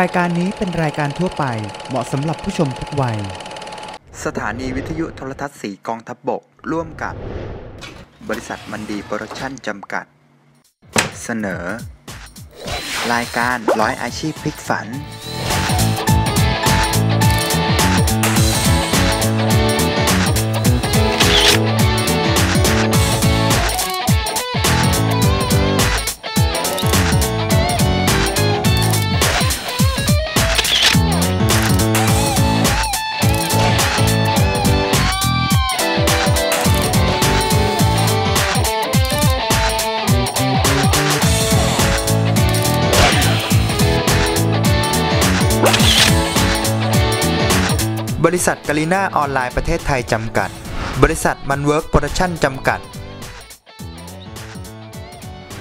รายการนี้เป็นรายการทั่วไปเหมาะสำหรับผู้ชมทุกวัย สถานีวิทยุโทรทัศน์สีกองทัพบบก ร่วมกับ บริษัทมันดีโปรดักชั่นจำกัด เสนอ รายการร้อยอาชีพพลิกฝัน บริษัทกาลิน่าออนไลน์ประเทศไทยจำกัด บริษัทมันเวิร์กโปรดักชั่นจำกัด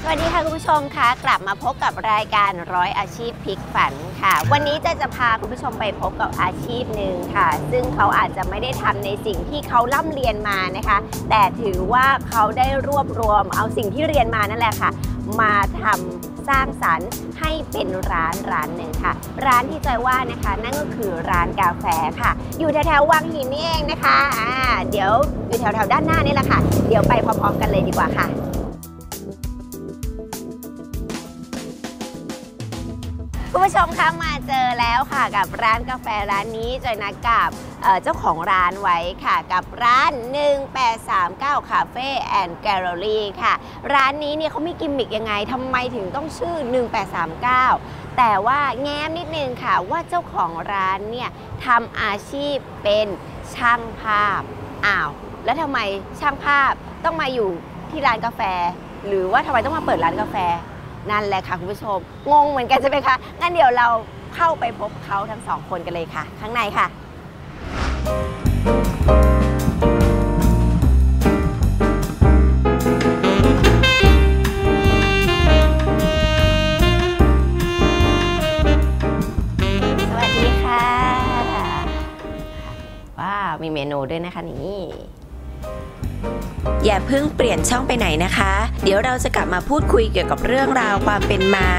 สวัสดีค่ะคุณผู้ชมคะกลับมาพบกับรายการร้อยอาชีพพลิกฝันค่ะ วันนี้จะจะพาคุณผู้ชมไปพบกับอาชีพหนึ่งค่ะ ซึ่งเขาอาจจะไม่ได้ทำในสิ่งที่เขาล่ำเรียนมานะคะ แต่ถือว่าเขาได้รวบรวมเอาสิ่งที่เรียนมานั่นแหละค่ะ มาทำ สร้างสรรค์ให้เป็นร้านร้านหนึ่งค่ะ ร้านที่จอยว่านะคะ นั่นก็คือร้านกาแฟค่ะ อยู่แถวๆวังหินนี่เองนะคะอ่าเดี๋ยวอยู่แถวๆด้านหน้านี่แหละค่ะ เดี๋ยวไปพร้อมๆกันเลยดีกว่าค่ะ คุณผู้ชมคะมาเจอแล้วค่ะกับร้านกาแฟร้านนี้จอยนัดกับเเจ้าของร้านไว้ค่ะ กับร้าน 1839คาเฟ่แอนด์แกลเลอรี่ค่ะ ร้านนี้เนี่ยเขามีกิมมิกยังไงทำไมถึงต้องชื่อ 1839 แต่ว่าแง้มนิดนึงค่ะว่าเจ้าของร้านเนี่ยทำอาชีพเป็นช่างภาพอ้าวแล้วทำไมช่างภาพต้องมาอยู่ที่ร้านกาแฟ หรือว่าทำไมต้องมาเปิดร้านกาแฟ นั่นแหละค่ะคุณผู้ชม งงเหมือนกันใช่ไหมคะ งั้นเดี๋ยวเราเข้าไปพบเขาทั้งสองคนกันเลยค่ะ ข้างในค่ะ สวัสดีค่ะ ว้าว มีเมนูด้วยนะคะนี่ อย่าเพิ่งเปลี่ยนช่องไปไหนนะคะ เดี๋ยวเราจะกลับมาพูดคุยเกี่ยวกับเรื่องราวความเป็นมา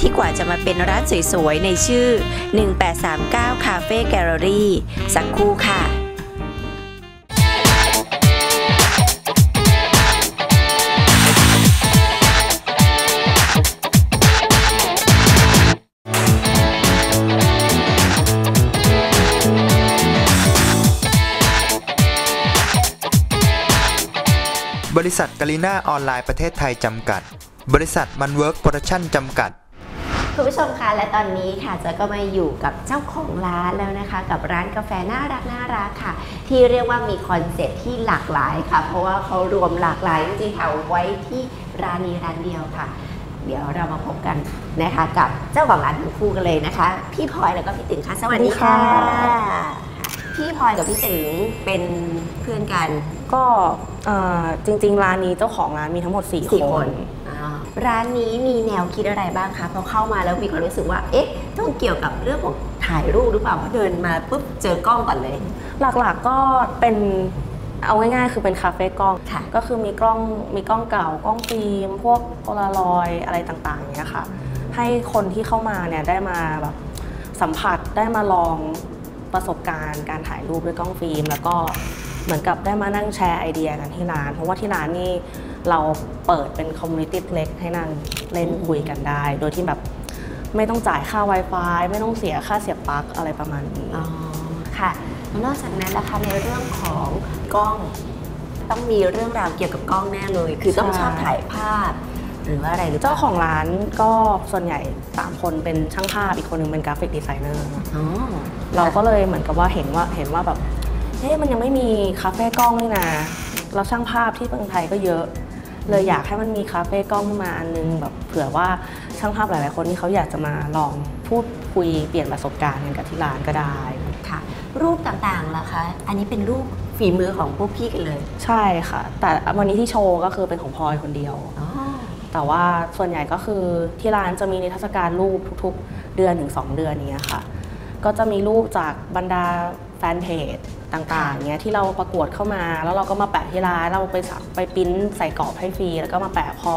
ที่กว่าจะมาเป็นร้านสวยๆ ในชื่อ 1839คาเฟ่แกลเลอรี่สักครู่ค่ะ ริษัทกาลิน่าออนไลน์ประเทศไทยจำกัด บริษัทมันเวิร์กโปรดักชั่นจำกัดคุณผู้ชมคะและตอนนี้ค่ะเจะก็มาอยู่กับเจ้าของร้านแล้วนะคะ กับร้านกาแฟน่ารักน่ารักค่ะ ที่เรียกว่ามีคอนเซ็ปต์ที่หลากหลายค่ะ เพราะว่าเขารวมหลากหลายจริงๆค่ะไว้ที่ร้านนี้ร้านเดียวค่ะ เดี๋ยวเรามาพบกันนะคะ กับเจ้าของร้านทั้งคู่กันเลยนะคะ พี่พลอยแล้วก็พี่ตึงค่ะสวัสดีค่ะสวัสดีค่ะพี่พลอยกับพี่ตึงเป็นเพื่อนกัน ก็เอ่อจริง ๆ ร้านนี้เจ้าของร้านมีทั้งหมด4สี่คคนนอ่าร้านนี้มีแนวคิดอะไรบ้างคะพอเข้ามาแล้วมีความรู้สึกว่า เอ๊ะ ต้องเกี่ยวกับเรื่องของถ่ายรูปหรือเปล่าเพราะเดินมาปุ๊บเจอกล้องก่อนเลย หลักๆก็เป็นเอาง่ายๆ คือเป็นคาเฟ่กล้องค่ะก็คือมีกล้องมีกล้องเก่ากล้องฟิล์มพวกโพลารอยด์อะไรต่างๆอย่างเงี้ยค่ะ ให้คนที่เข้ามาเนี่ยได้มาแบบสัมผัสได้มาลองประสบการณ์การถ่ายรูปด้วยกล้องฟิล์ม แล้วก็ เหมือนกับได้มานั่งแชร์ไอเดียกันที่ร้าน เพราะว่าที่ร้านนี่เราเปิดเป็นคอมมูนิตี้เล็กให้นั่งเล่นคุยกันได้ โดยที่แบบไม่ต้องจ่ายค่า Wi-Fi ไม่ต้องเสียค่าเสียบปลั๊กอะไรประมาณนี้อ๋อค่ะนอกจากนั้นนะคะในเรื่องของกล้องต้องมีเรื่องราวเกี่ยวกับกล้องแน่เลย คือต้องใช่ชอบถ่ายภาพ หรือว่าอะไรหรือปล่เจ้าของร้านก็ส่วนใหญ่3คนเป็นช่างภาพอีกคนหนึงเป็นกราฟิกดีไซเนอร์อ๋อเราก็เลยเหมือนกับว่าเห็นว่าเห็นว่าแบบ เฮ้ยมันยังไม่มีคาเฟ่กล้องเลยนะเราช่างภาพที่เมืองไทยก็เยอะ เลยอยากให้มันมีคาเฟ่กล้องขึ้นมาอันนึงแบบเผื่อว่าช่างภาพหลาย ๆ คนที่เขาอยากจะมาลองพูดคุยเปลี่ยนประสบการณ์กันกับที่ร้านก็ได้ ค่ะ รูปต่างๆล่ะคะ อันนี้เป็นรูปฝีมือของพวกพี่กันเลย ใช่ค่ะ แต่วันนี้ที่โชว์ก็คือเป็นของพลอยคนเดียวอ๋อแต่ว่าส่วนใหญ่ก็คือที่ร้านจะมีนิทรรศการรูปทุก ๆ เดือนถึง2เดือนอย่างเนี้ยค่ะ ก็จะมีรูปจากบรรดาแฟนเพจต่างๆเนี้ยที่เราประกวดเข้ามา แล้วเราก็มาแปะที่ร้านเราไปสักไปปริ้นใส่กรอบให้ฟรี แล้วก็มาแปะพอ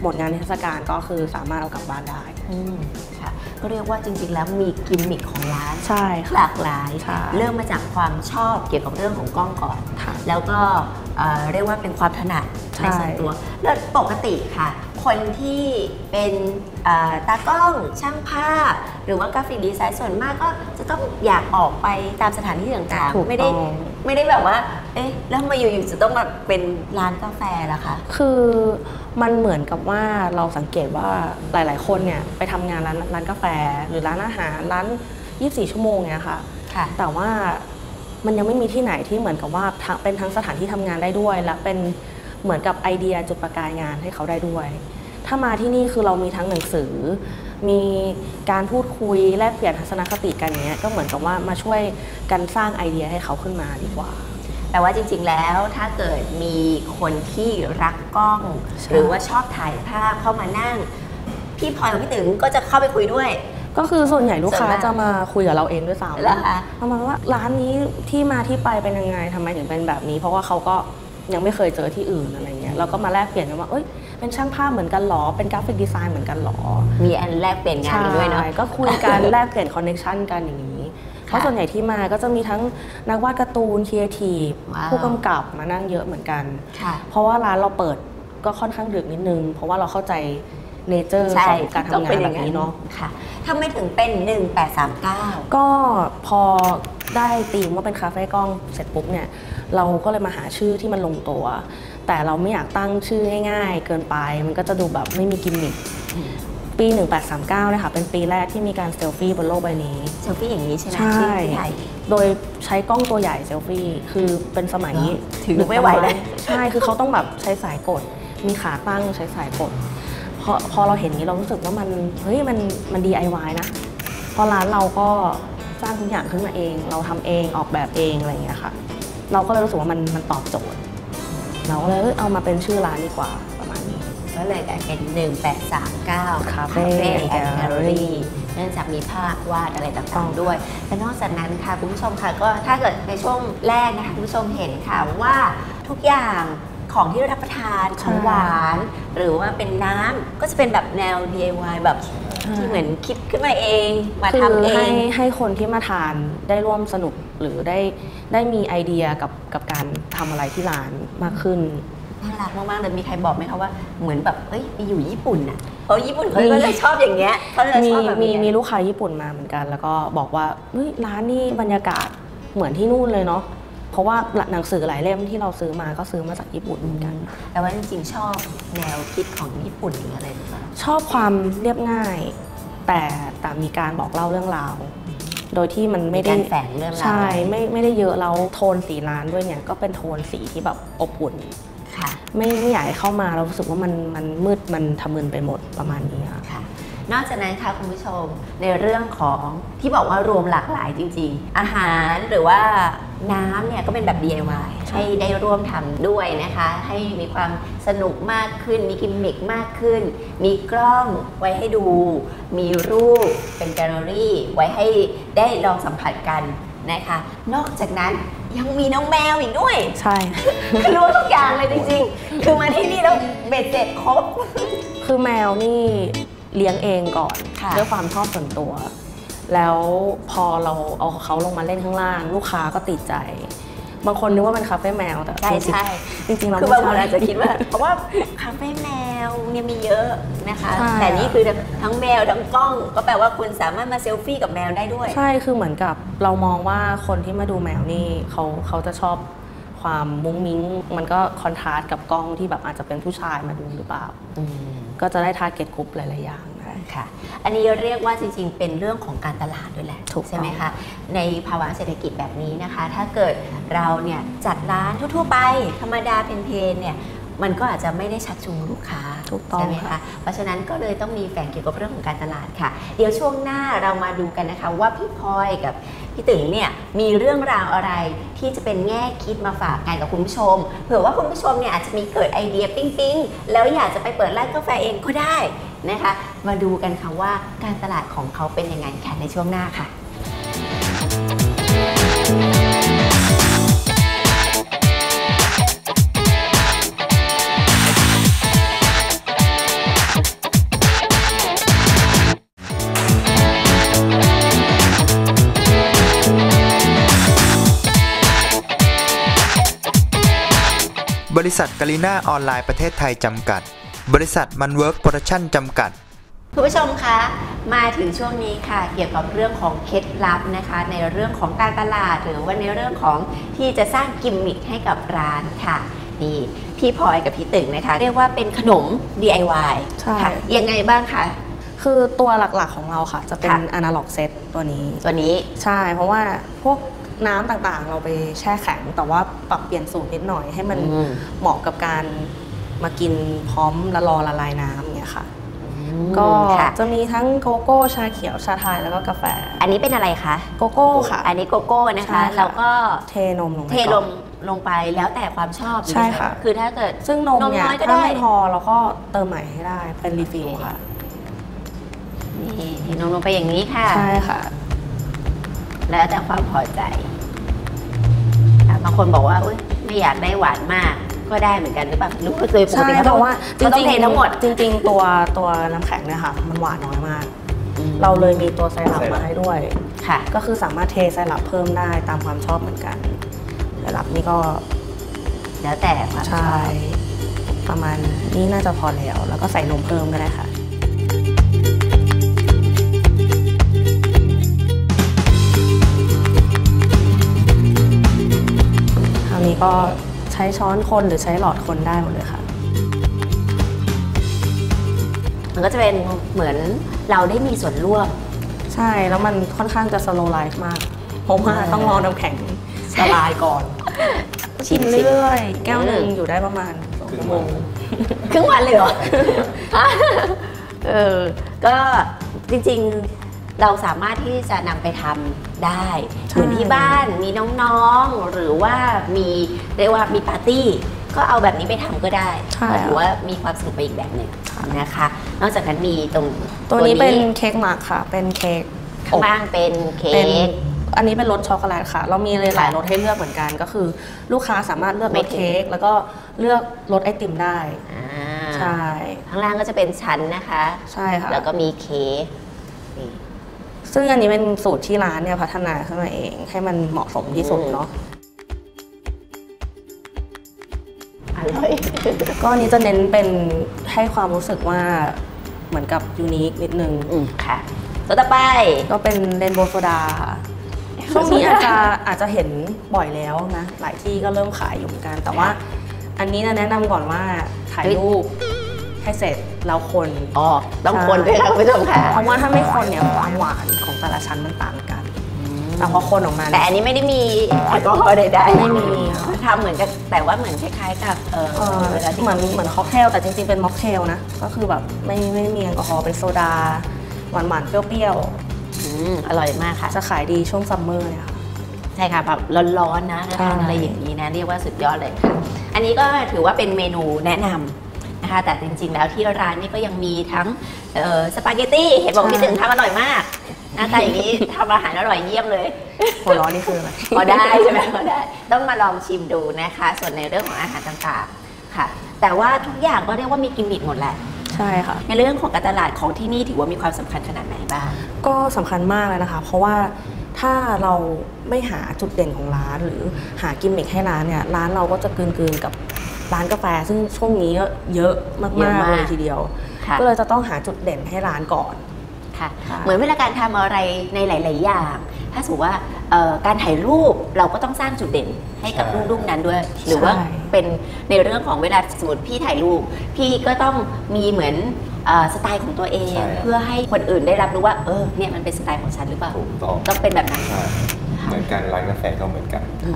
หมดงานนิทรรศการก็คือสามารถเอากลับบ้านได้อืมค่ะก็เรียกว่าจริง ๆ แล้วมีกิมมิคของร้านใช่หค่ะลากหลายใช่เริ่มมาจากความชอบเกี่ยวกับเรื่องของกล้องก่อนค่ะแล้วก็ เอ่อเรียกว่าเป็นความถนัดใช่ในส่วนตัว แล้วปกติค่ะ คนที่เป็นเอ่อตากล้องช่างภาพ หรือว่ากราฟิกดีไซน์ส่วนมากก็จะต้องอยากออกไปตามสถานที่ต่างถูกๆไม่ได้ต้องไม่ได้แบบว่า เอ๊ะ แล้วทำไมาอยู่ๆจะต้องมาเป็นร้านกาแฟล่ะคะ คือมันเหมือนกับว่าเราสังเกตว่าหลาย ๆ คนเนี่ยไปทำงานร้านร้านกาแฟ หรือร้านอาหารร้าน 24 ชั่วโมงเนี่ยค่ะค่ะแต่ว่า มันยังไม่มีที่ไหนที่เหมือนกับว่าทั้งเป็นทั้งสถานที่ทำงานได้ด้วย และเป็นเหมือนกับไอเดียจุดประกายงานให้เขาได้ด้วย ถ้ามาที่นี่คือเรามีทั้งหนังสือ มีการพูดคุยแลกเปลี่ยนทัศนคติกันเนี้ยก็เหมือนกับว่ามาช่วยกันสร้างไอเดียให้เขาขึ้นมาดีกว่าแต่ว่าจริงๆ แล้วถ้าเกิดมีคนที่รักกล้องใช่หรือว่าชอบถ่ายภาพเข้ามานั่ง พี่พลอยกับพี่ตึงก็จะเข้าไปคุยด้วย ก็คือส่วนใหญ่ลูกค้าส่วนมากจะมาคุยกับเราเองด้วยซ้ำเหรอคะประมาณว่าร้านนี้ที่มาที่ไปเป็นยังไงทำไมถึงเป็นแบบนี้ เพราะว่าเขาก็ยังไม่เคยเจอที่อื่นอะไรเงี้ยเราก็มาแลกเปลี่ยนกันว่าเอ้ยเป็นช่างภาพเหมือนกันหรอ เป็นกราฟิกดีไซน์เหมือนกันหรอ มีอันแรกเปลี่ยนงานกันด้วยเนาะใช่ก็คุยกันแลกเปลี่ยนคอนเนคชันกันอย่างนี้เพราะส่วนใหญ่ที่มาก็จะมีทั้งนักวาดการ์ตูนครีเอทีฟว้าวผู้กำกับมานั่งเยอะเหมือนกันค่ะเพราะว่าร้านเราเปิดก็ค่อนข้างดึกนิดนึง เพราะว่าเราเข้าใจ เนเจอร์ใช่ของการทำงานแบบนี้เนาะค่ะทำไมถึงเป็น 1839 ก็พอได้ตีมว่าเป็นคาเฟ่กล้องเสร็จปุ๊บเนี่ยเราก็เลยมาหาชื่อที่มันลงตัว แต่เราไม่อยากตั้งชื่อง่าย ๆ เกินไป มันก็จะดูแบบไม่มีกิมมิคปี 1839เนะคะเป็นปีแรกที่มีการเซลฟี่บนโลกใบนี้ เซลฟี่อย่างนี้ใช่ไหมใช่ที่ที่ถ่ายโดยใช้กล้องตัวใหญ่เซลฟี่ คือเป็นสมัยถือไม่ไหวเลยใช่ คือเขาต้องแบบใช้สายกด มีขาตั้งใช้สายกด พอพอเราเห็นนี้เรารู้สึกว่ามันเฮ้ยมันมัน DIY นะพอร้านเราก็สร้างทุกอย่างขึ้นมาเอง เราทำเองออกแบบเองอะไรอย่างเงี้ยค่ะ เราก็เลยรู้สึกว่ามันมันตอบโจทย์ เราก็เลยเอ้ยเอามาเป็นชื่อร้านดีกว่าประมาณนี้ ก็เลยกลายเป็น 1839 Cafe and Gallery เนื่องจากมีภาพวาดอะไรต่างๆด้วยแต่นอกจากนั้นค่ะคุณผู้ชมค่ะก็ถ้าเกิดในช่วงแรกนะคะคุณผู้ชมเห็นค่ะว่าทุกอย่าง ของที่รับประทานของหวาน หรือว่าเป็นน้ำก็จะเป็นแบบแนว DIY แบบที่เหมือนคิดขึ้นมาเองมาคือทำเอให้งให้คนที่มาทานได้ร่วมสนุกหรือได้ได้มีไอเดียกับกับการทำอะไรที่ร้านมากขึ้นน่ารักมากๆเลยมีใครบอกไหมคะว่าเหมือนแบบเอ้ยไปอยู่ญี่ปุ่นอะเพราะญี่ปุ่นเขาก็เลยชอบอย่างเงี้ยเขาเลยมีชอบแบบมีเนี้ยมีลูกค้าญี่ปุ่นมาเหมือนกัน แล้วก็บอกว่าเฮ้ยร้านนี่บรรยากาศเหมือนที่นู่นเลยเนาะ เพราะว่าหนังสือหลายเล่มที่เราซื้อมาก็ซื้อมาจากญี่ปุ่นเหมือนกัน แต่ว่าจริงๆชอบแนวคิดของญี่ปุ่นอย่างอะไรหรือเปล่าชอบความเรียบง่าย แต่แต่มีการบอกเล่าเรื่องราว โดยที่มันไม่ได้มีการแฝงเรื่องราวใช่ไว้ไม่ไม่ได้เยอะแล้วโทนสีร้านด้วยเนี่ยก็เป็นโทนสีที่แบบอบอุ่นค่ะไม่ไม่อยากให้เข้ามาเรารู้สึกว่ามันมันมืดมันทะมึนไปหมดประมาณนี้ค่ะค่ะนอกจากนั้นค่ะคุณผู้ชมในเรื่องของที่บอกว่ารวมหลากหลายจริง ๆ อาหารหรือว่า น้ำเนี่ยก็เป็นแบบ DIY ให้ได้ร่วมทำด้วยนะคะ ให้มีความสนุกมากขึ้น มีกิมมิคมากขึ้น มีกล้องไว้ให้ดู มีรูปเป็นแกลเลอรี่ ไว้ให้ได้ลองสัมผัสกันนะคะ นอกจากนั้นยังมีน้องแมวอีกด้วย ใช่ คือรู้ทุกอย่างเลยจริงๆ คือมาที่นี่แล้วเบ็ดเสร็จครบ คือแมวนี่เลี้ยงเองก่อนค่ะด้วยความชอบส่วนตัว แล้วพอเราเอาเขาลงมาเล่นข้างล่าง ลูกค้าก็ติดใจ บางคนนึกว่าเป็นคาเฟ่แมวแต่ใช่จริงๆใช่จริงๆเราคือไม่บางคนใช่อาจจะคิดว่า เพราะว่าคาเฟ่แมวเนี่ยมีเยอะนะคะใช่แต่นี่คือทั้งแมวทั้งกล้อง ก็แปลว่าคุณสามารถมาเซลฟี่กับแมวได้ด้วย ใช่คือเหมือนกับเรามองว่าคนที่มาดูแมวนี่เขาเขาจะชอบความมุ้งมิ้ง มันก็คอนทราสต์กับกล้องที่แบบอาจจะเป็นผู้ชายมาดูหรือเปล่าก็จะได้ทาร์เก็ตกลุ่มหลายๆอย่างได้ ค่ะ อันนี้เรียกว่าจริงๆ เป็นเรื่องของการตลาดด้วยแหละถูกต้องใช่ไหมคะ ในภาวะเศรษฐกิจแบบนี้นะคะ ถ้าเกิดเราเนี่ยจัดร้านทั่วๆไป ธรรมดาเพลนๆเนี่ยมันก็อาจจะไม่ได้ชักจูงลูกค้าถูกต้องใช่ไหมค่ะคะ เพราะฉะนั้นก็เลยต้องมีแฝงเกี่ยวกับเรื่องของการตลาดค่ะ เดี๋ยวช่วงหน้าเรามาดูกันนะคะ ว่าพี่พลอยกับพี่ตึงเนี่ยมีเรื่องราวอะไรที่จะเป็นแง่คิดมาฝากกันกับคุณผู้ชม เผื่อว่าคุณผู้ชมเนี่ยอาจจะมีเกิดไอเดียปิ๊งๆ แล้วอยากจะไปเปิดร้านกาแฟเองก็ได้ นะคะ มาดูกันค่ะว่าการตลาดของเขาเป็นยังไงคะในช่วงหน้าค่ะบริษัทกาลิน่าออนไลน์ประเทศไทยจำกัด บริษัทมันเวิร์กโปรดักชั่นจำกัดคุณผู้ชมคะ มาถึงช่วงนี้ค่ะ เกี่ยวกับเรื่องของเคล็ดลับนะคะ ในเรื่องของการตลาด หรือว่าในเรื่องของที่จะสร้างกิมมิคให้กับร้านค่ะนี่พี่พลอยกับพี่ตึงนะคะ เรียกว่าเป็นขนม DIY ใช่ค่ะยังไงบ้างคะคือตัวหลักๆของเราค่ะ จะเป็นค่ะอนาล็อกเซตตัวนี้ตัวนี้ใช่เพราะว่าพวกน้ำต่างๆ เราไปแช่แข็ง แต่ว่าปรับเปลี่ยนสูตรนิดหน่อยให้มันอืมเหมาะกับการ มากินพร้อมละลอละลายน้ำอย่างเงี้ยค่ะ ก็ค่ะ จะมีทั้งโกโก้ชาเขียวชาไทยแล้วก็กาแฟ อันนี้เป็นอะไรคะโกโก้ค่ะ อันนี้โกโก้นะใช่คะค่ะ แล้วก็เทนมลงไปเทก่อนลงลงไปแล้วแต่ความชอบใช่ค่ะ คือถ้าเกิด ซึ่งนมเนี่ยนมน้อยก็ถ้าได้ ไม่พอเราก็เติมใหม่ให้ได้เป็นรีฟิลค่ะ นี่เทนมลงไปอย่างนี้ค่ะ ใช่ค่ะ แล้วแต่ความพอใจอะบางคนบอกว่าอุ๊ยไม่อยากได้หวานมาก ก็ได้เหมือนกันหรือเปล่าหรือว่าโดยปกใช่ติแล้วแต่ว่าจก็ต้อริงงเททั้งหมดๆจริง ๆ ตัวตัวน้ำแข็งเนี่ยค่ะ มันหวานน้อยมาก เราเลยมีตัวไซรัปมาให้ด้วย ค่ะ ก็คือสามารถเทไซรัปเพิ่มได้ตามความชอบเหมือนกันไซรัปนี่ก็แล้วแต่ความชใช่อบประมาณนี้น่าจะพอแล้ว แล้วก็ใส่นมเพิ่มก็ได้ค่ะ คราวนี้ก็ ใช้ช้อนคนหรือใช้หลอดคนได้หมดเลยค่ะ มันก็จะเป็นเหมือนเราได้มีส่วนร่วม ใช่แล้วมันค่อนข้างจะสโลไลฟ์มากเพราะว่าต้องรอน้ำแข็งละลายก่อน ชิมเรื่อยๆแก้วหนึ่งอยู่ได้ประมาณสองชั่วโมงครึ่งวันเลยเหรอเออก็จริงๆ เราสามารถที่จะนำไปทำได้ใช่เหมือนที่บ้านมีน้องๆ หรือว่ามีเรียกว่ามีปาร์ตี้ก็เอาแบบนี้ไปทำก็ได้ใช่ก็ถือว่ามีความสนุกไปอีกแบบหนึ่งนะคะ นอกจากนั้นมีตรงตัวนี้เป็นเค้กหมักค่ะ เป็นเค้กข้างล่างเป็นเค้เป็นกอันนี้เป็นรสช็อกโกแลตค่ะ เรามีหลายๆรสให้เลือกเหมือนกัน ก็คือลูกค้าสามารถเลือกรสไม่เค้เค้กกแล้วก็เลือกรสไอติมได้อ่าใช่ข้างล่างก็จะเป็นชั้นนะคะ ใช่ค่ะแล้วก็มีเค้กนี่ ซึ่งอันนี้เป็นสูตรที่ร้านเนี่ยพัฒนาขึ้นมาเอง ให้มันเหมาะสมที่สุดเนาะอร่อยก็อันนี้จะเน้นเป็นให้ความรู้สึกว่าเหมือนกับยูนิคนิดนึงอืมค่ะตัวต่อไปก็เป็นเรนโบว์โซดาค่ะช่วงนี้อาจจะอาจจะเห็นบ่อยแล้วนะ หลายที่ก็เริ่มขายอยู่เหมือนกัน แต่ว่า อันนี้นะแนะนำก่อนว่าถ่ายรูปให้เสร็จแล้วคนอ๋อต้องคนด้วยค่ะคุณผู้ชมค่ะเพราะว่าถ้าไม่คนเนี่ยความหวานของ แต่ละชั้นมันต่างกัน แต่พอคนออกมาแต่เนี่ยอันนี้ไม่ได้มีแอลกอฮอล์ใดๆไม่มีค่ะทำเหมือนกับแต่ว่าเหมือนคล้ายๆกับเออเอ่อเวลาที่เหมือนเหมือนค็อกเทลแต่จริงๆเป็นม็อกเทลนะ ก็คือแบบไม่ไม่มีแอลกอฮอล์เป็นโซดาหวานๆเปรี้ยวอืมอร่อยมากค่ะๆจะขายดีช่วงซัมเมอร์เนี่ยค่ะใช่ค่ะแบบร้อนๆนะแล้วทานใช่อะไรอย่างนี้นะเรียกว่าสุดยอดเลยค่ะอันนี้ก็ถือว่าเป็นเมนูแนะนำนะคะ แต่จริงๆแล้วที่ร้านนี่ก็ยังมีทั้งเอ่อสปาเกตตี้เห็นบอกพี่ถึงทำอร่อยมาก หน้าตาอย่างนี้ทำอาหารอร่อยเยี่ยมเลยหัวเร้อนนี่คืออะไรพอได้ใช่ไหมพอได้ ต้องมาลองชิมดูนะคะ ส่วนในเรื่องของอาหารต่างๆค่ะ แต่ว่าทุกอย่างก็เรียกว่ามีกิมมิคหมดแหละ ใช่ค่ะ ในเรื่องของการตลาดของที่นี่ถือว่ามีความสำคัญขนาดไหนบ้าง ก็สำคัญมากเลยนะคะ เพราะว่าถ้าเราไม่หาจุดเด่นของร้าน หรือหากิมมิคให้ร้านเนี่ยร้านเราก็จะกลืนๆกับร้านกาแฟ ซึ่งช่วงนี้ก็เยอะเยอะมากมากๆเลยทีเดียว ค่ะ ก็เลยจะต้องหาจุดเด่นให้ร้านก่อน ค่ะค่ะ เหมือนเวลาการทำอะไรในหลาย ๆ อย่าง ถ้าสมมติว่าเอ่อการถ่ายรูปเราก็ต้องสร้างจุดเด่นให้กับใช่รูปๆนั้นด้วย หรือว่าเป็นในเรื่องของเวลาสมมติพี่ถ่ายรูป พี่ก็ต้องมีเหมือนเอ่อสไตล์ของตัวเองใช่ครับเพื่อให้คนอื่นได้รับรู้ว่าเออเนี่ยมันเป็นสไตล์ของฉันหรือเปล่าถูกต้องต้องเป็นแบบนั้นใช่ เหมือนกันร้านกาแฟก็เหมือนกันอื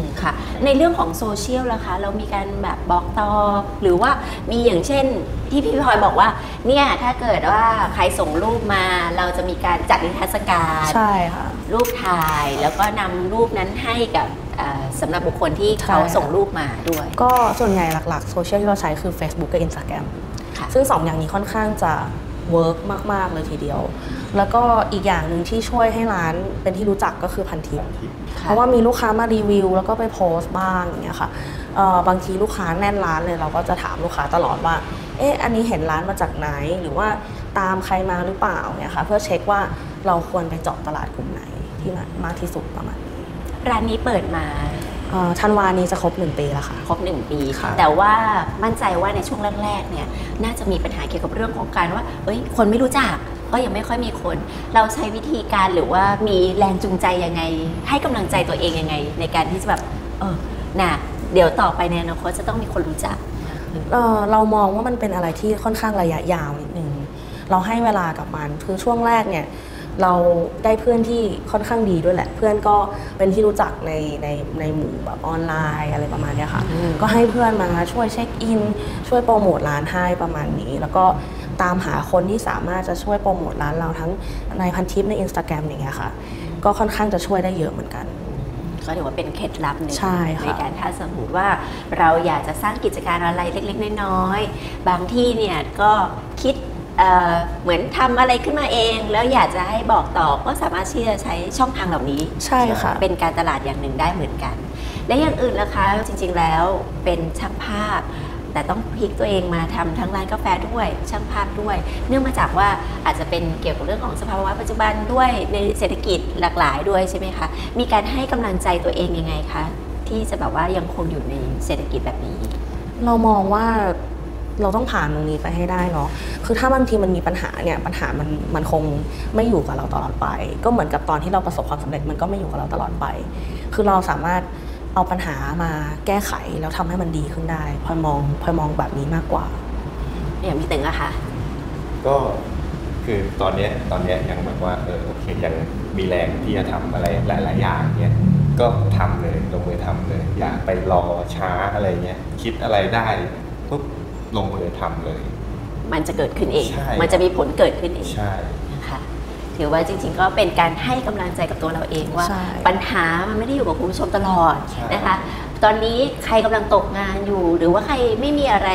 มค่ะ ในเรื่องของโซเชียลล่ะคะ เรามีการแบบบอกต่อ หรือว่ามีอย่างเช่นที่พี่พลอยบอกว่า เนี่ยถ้าเกิดว่าใครส่งรูปมาเราจะมีการจัดนิทรรศการใช่ค่ะรูปถ่ายแล้วก็นำรูปนั้นให้กับเอ่อสำหรับบุคคลที่เขาใช่ค่ะส่งรูปมาด้วย ก็ส่วนใหญ่หลักๆโซเชียลที่เราใช้คือ Facebook กับ Instagram ค่ะซึ่งสองอย่างนี้ค่อนข้างจะเวิร์กมาก ๆ เลยทีเดียว แล้วก็อีกอย่างหนึ่งที่ช่วยให้ร้านเป็นที่รู้จักก็คือพันทิปเพราะว่ามีลูกค้ามารีวิว แล้วก็ไปโพสต์บ้างอย่างเงี้ยค่ะเอ่อบางทีลูกค้าแน่นร้านเลยเราก็จะถามลูกค้าตลอดว่า เอ๊ะอันนี้เห็นร้านมาจากไหนหรือว่าตามใครมาหรือเปล่าเนี่ยค่ะเพื่อเช็คว่าเราควรไปเจาะตลาดกลุ่มไหนที่มามากที่สุดประมาณนี้ร้านนี้เปิดมาเอ่อธันวานี้จะครบ 1 ปีแล้วค่ะ ครบหนึ่งปีค่ะแต่ว่ามั่นใจว่าในช่วงแรกๆเนี่ยน่าจะมีปัญหาเกี่ยวกับเรื่องของการว่าเอ้ยคนไม่รู้จัก ก็ยังไม่ค่อยมีคน เราใช้วิธีการหรือว่ามีแรงจูงใจยังไง ให้กำลังใจตัวเองยังไง ในการที่จะแบบเออน่ะเดี๋ยวต่อไปในอนาคตจะต้องมีคนรู้จักเอ่อเรามองว่ามันเป็นอะไรที่ค่อนข้างระยะยาวนิดนึงเราให้เวลากับมันคือช่วงแรกเนี่ยเราได้เพื่อนที่ค่อนข้างดีด้วยแหละ เพื่อนก็เป็นที่รู้จักในในในหมู่แบบออนไลน์อะไรประมาณเนี้ยค่ะอืมก็ให้เพื่อนมาช่วยเช็คอิน ช่วยโปรโมทร้านให้ประมาณนี้ แล้วก็ ตามหาคนที่สามารถจะช่วยโปรโมทร้านเราทั้งในพันทิปใน Instagram อย่างเงี้ยค่ะ ก็ค่อนข้างจะช่วยได้เยอะเหมือนกันก็ถือว่าเป็นเคล็ดลับหนึ่งใช่ค่ะในการถ้าสมมติว่าเราอยากจะสร้างกิจการอะไรเล็กๆ น้อยๆ บางที่เนี่ยก็คิดเอ่อเหมือนทำอะไรขึ้นมาเอง แล้วอยากจะให้บอกต่อก็สามารถที่จะใช้ช่องทางเหล่านี้ใช่ค่ะเป็นการตลาดอย่างหนึ่งได้เหมือนกัน และอย่างอื่นล่ะคะจริงๆแล้วเป็นช่างภาพ แต่ต้องพลิกตัวเองมาทำทั้งร้านกาแฟด้วยช่างภาพด้วย เนื่องมาจากว่าอาจจะเป็นเกี่ยวกับเรื่องของสภาวะปัจจุบันด้วยในเศรษฐกิจหลากหลายด้วยใช่ไหมคะ มีการให้กำลังใจตัวเองยังไงคะที่จะแบบว่ายังคงอยู่ในเศรษฐกิจแบบนี้ เรามองว่าเราต้องผ่านตรงนี้ไปให้ได้เนาะ คือถ้าบางทีมันมีปัญหาเนี่ยปัญหามันมันคงไม่อยู่กับเราตลอดไป ก็เหมือนกับตอนที่เราประสบความสำเร็จมันก็ไม่อยู่กับเราตลอดไป คือเราสามารถ เอาปัญหามาแก้ไขแล้วทำให้มันดีขึ้นได้พลอยมองพลอยมองแบบนี้มากกว่า อย่างพี่ตึงอะคะก็คือตอนเนี้ยตอนเนี้ยยังแบบว่าเออโอเคยังมีแรงที่จะทำอะไรหลาย ๆ อย่างเนี้ยก็ทำเลยลงมือทำเลย อย่าไปรอช้าอะไรเงี้ยคิดอะไรได้ปุ๊บลงมือทำเลย มันจะเกิดขึ้นเองใช่มันจะมีผลเกิดขึ้นเองใช่นะคะ ถือว่าจริง ๆ ก็เป็นการให้กำลังใจกับตัวเราเองว่าใช่ปัญหามันไม่ได้อยู่กับคุณผู้ชมตลอดใช่นะคะ ตอนนี้ใครกำลังตกงานอยู่ หรือว่าใครไม่มีอะไร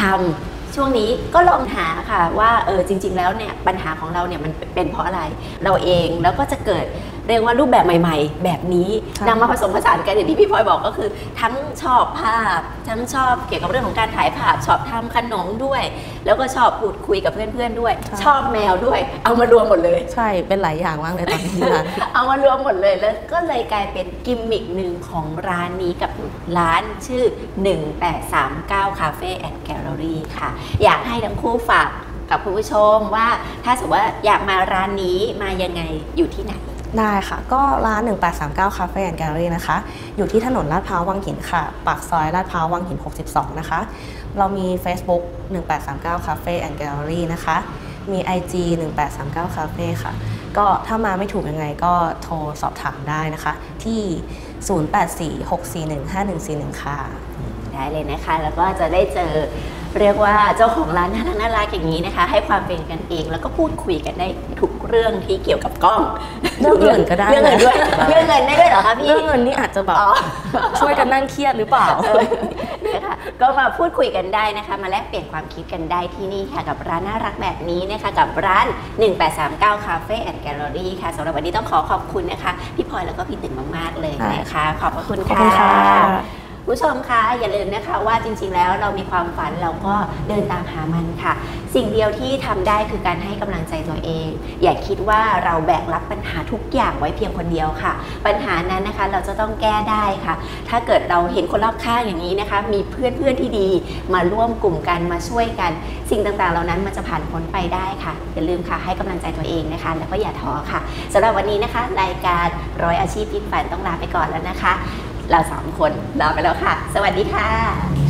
ทำช่วงนี้ก็ลองหาค่ะว่าเออจริง ๆ แล้วเนี่ยปัญหาของเราเนี่ยมันเป็นเพราะอะไร เราเองแล้วก็จะเกิด เรียกว่ารูปแบบใหม่ๆ แบบนี้ใช่นำมาผสมผสานกันอย่างที่พี่พลอยบอกก็คือ ทั้งชอบภาพ ทั้งชอบเกี่ยวกับเรื่องของการถ่ายภาพชอบทำขนมด้วย แล้วก็ชอบพูดคุยกับเพื่อนๆด้วย ชอบแมวด้วย เอามารวมหมดเลย ใช่เป็นหลายอย่างมากเลยตอนนี้ที่ร้านเอามารวมหมดเลยแล้วก็เลยกลายเป็นกิมมิกหนึ่งของร้านนี้กับร้านชื่อ 1839 Cafe and Gallery ค่ะ อยากให้ทั้งคู่ฝากกับคุณผู้ชมว่าถ้าสมมติว่าอยากมาร้านนี้มายังไงอยู่ที่ไหน ได้ค่ะ ก็ร้าน 1839 Cafe and Gallery นะคะ อยู่ที่ถนนลาดพร้าววังหินค่ะ ปากซอยลาดพร้าววังหิน 62 นะคะ เรามี Facebook 1839 Cafe and Gallery นะคะ มี IG 1839 Cafe ค่ะ ก็ถ้ามาไม่ถูกยังไงก็โทรสอบถามได้นะคะ ที่ 0846415141 ค่ะ ได้เลยนะคะ แล้วก็จะได้เจอ เรียกว่าเจ้าของร้านน่ารักน่ารักอย่างนี้นะคะ ให้ความเป็นกันเองแล้วก็พูดคุยกันได้ทุกเรื่องที่เกี่ยวกับกล้องเรื่องเงินก็ได้เรื่องเงินด้วยได้เรื่องเงินได้ด้วยเหรอคะพี่เรื่องเงินนี่อาจจะแบบอ๋อช่วยกันนั่งเครียดหรือเปล่านะคะก็มาพูดคุยกันได้นะคะ มาแลกเปลี่ยนความคิดกันได้ที่นี่ค่ะกับร้านน่ารักแบบนี้นะคะ กับร้าน 1839 Cafe and Gallery ค่ะสำหรับวันนี้ต้องขอขอบคุณนะคะ พี่พลอยแล้วก็พี่ตึงมากๆเลยนะคะ ขอบพระคุณขอบคุณค่ะ ผู้ชมคะอย่าลืมนะคะว่าจริงๆแล้วเรามีความฝันเราก็เดินตามหามันค่ะ สิ่งเดียวที่ทำได้คือการให้กำลังใจตัวเอง อย่าคิดว่าเราแบกรับปัญหาทุกอย่างไว้เพียงคนเดียวค่ะ ปัญหานั้นนะคะเราจะต้องแก้ได้ค่ะ ถ้าเกิดเราเห็นคนรอบข้างอย่างนี้นะคะ มีเพื่อนๆที่ดีมาร่วมกลุ่มกันมาช่วยกัน สิ่งต่างๆ เหล่านั้นมันจะผ่านพ้นไปได้ค่ะ อย่าลืมค่ะให้กำลังใจตัวเองนะคะ แล้วก็อย่าท้อค่ะสำหรับวันนี้นะคะ รายการร้อยอาชีพพิกฝันต้องลาไปก่อนแล้วนะคะ เราสามคนลาไปแล้วค่ะ สวัสดีค่ะ